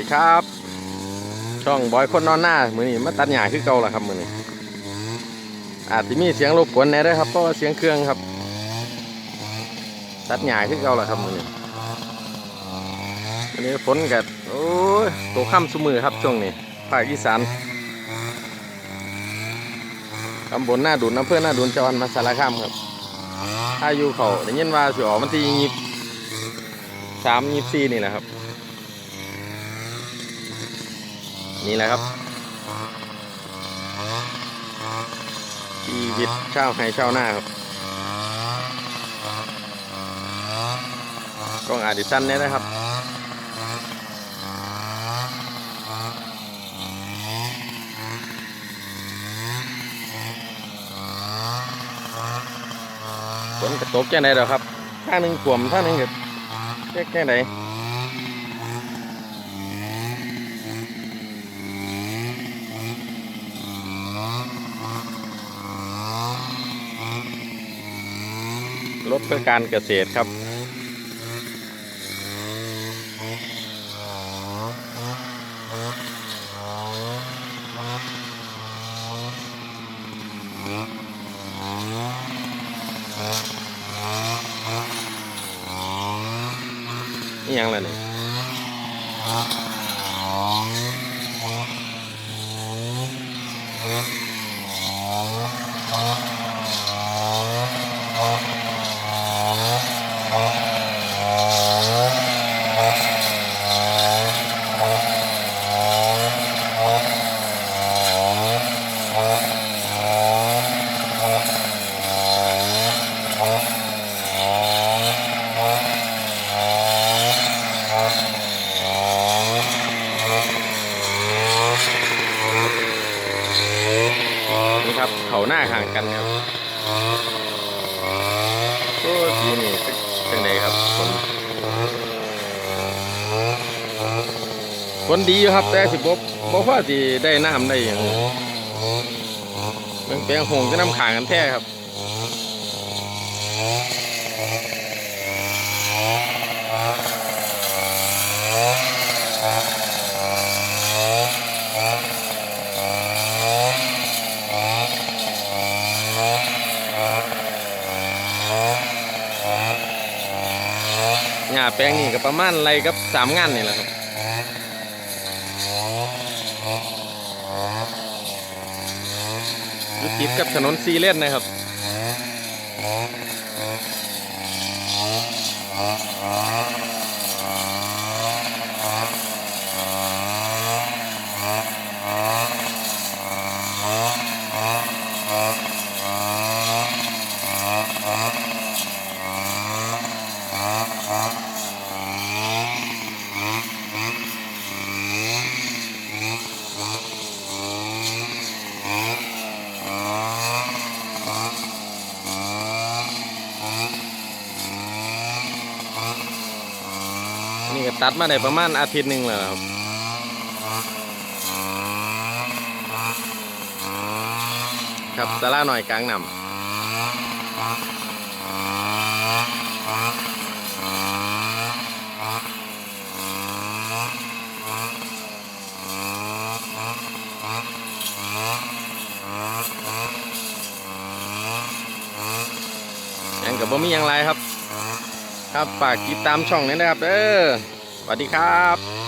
ดีครับ ช่องบอยคนนอนหน้ามือนี้มาตัดหญ้าคือเก่าละครับมือนี้อาจจะมีเสียงรบกวนแน่เด้วยครับเพราะว่าเสียงเครื่องครับ ตัดหญ้าคือเก่าละครับมือนี้วันนี้ฝนกัดโอ้ยตกค่ำสมือครับช่วงนี้ภาคอีสานตำบลหน้าดุนอำเภอหน้าดุนจังหวัดมหาสารคามครับอายุเขาได้ยินว่าสิออกมันที่ยี่สามยี่สี่นี่แหละครับ นี่แหละครับชีวิตชาวไฮชาหน้าครับกล้องอาดิสันเนี่ยนะครับฝนกระตกแค่ไหนเด้อครับท่างหนึ่งกลวมท่างหนึ่งก็แค่แค่ไหน รถเพื่อการเกษตรครับ นี่ยังไงเนี่ย เขาหน้าห่างกันครับโอ้ทีนี่เป็นไงครับฝนฝนดีอยู่ครับ แต่สิบบบ่พอสิได้น้ำได้อย่างเป็นแปลงหงจะน้ำขางกันแท้ครับ หญ้าแปลงนี่ก็ประมาณไรกับสามงานนี่แหละครับอยู่ติดกับถนนซีเลนนะครับ นี่ก็ตัดมาได้ประมาณอาทิตย์หนึ่งแล้วครับครับสาราหน่อยกลางนำยังกับบ่มียังไรครับ ครับฝากติดตามช่องนี้นะครับเออสวัสดีครับ